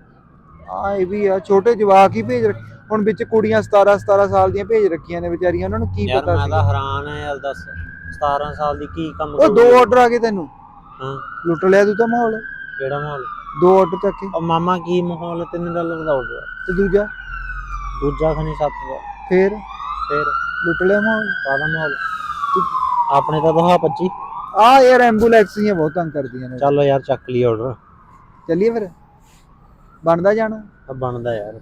ਆ ਇਹ ਵੀ ਆ ਛੋਟੇ ਜਵਾਕ ਹੀ ਭੇਜ ਰੱਖ- ਹੁਣ ਵਿੱਚ ਕੁੜੀਆਂ 17 17 ਸਾਲ ਦੀਆਂ ਭੇਜ ਰੱਖੀਆਂ ਨੇ ਵਿਚਾਰੀਆਂ ਉਹਨਾਂ ਨੂੰ ਕੀ ਯਾਰ ਪਤਾ ਮੈਂ ਸੀ? ਤਾਂ ਹੈਰਾਨ ਆ ਯਾਰ ਦੱਸ। 17 ਸਾਲ ਦੀ ਕੀ ਕੰਮ ਉਹ ਦੋ ਕਰੂਗੀ? ਆਰਡਰ ਆ ਗਏ ਤੈਨੂੰ। ਹਾਂ। ਲੁੱਟ ਲਿਆ ਤੂੰ ਤਾਂ ਮਾਹੌਲ। ਕਿਹੜਾ ਮਾਹੌਲ? ਦੋ ਆਰਡਰ ਚੱਕ ਕੇ। ਉਹ ਮਾਮਾ ਕੀ ਮਾਹੌਲ 3 ਡਾਲਰ ਦਾ ਆਰਡਰ ਤੇ ਦੂਜਾ? ਦੂਜਾ ਖਣੀ 7 ਦਾ। ਫੇਰ? ਫਿਰ? ਲੁੱਟ ਲਿਆ ਮਾਹੌਲ। ਕਾਹਦਾ ਮਾਹੌਲ? ਆਪਣੇ ਤਾਂ ਦਹਾ 25 ਆ ਯਾਰ ਐਂਬੂਲੈਂਸ ਹੀ ਬਹੁਤ ਤੰਗ ਕਰਦੀਆਂ ਨੇ। ਚੱਲ ਯਾਰ ਚੱਕ ਲਈ ਆਰਡਰ ਚੱਲੀਏ ਫਿਰ। ਬਣਦਾ ਜਾਣਾ? ਬਣਦਾ ਯਾਰ।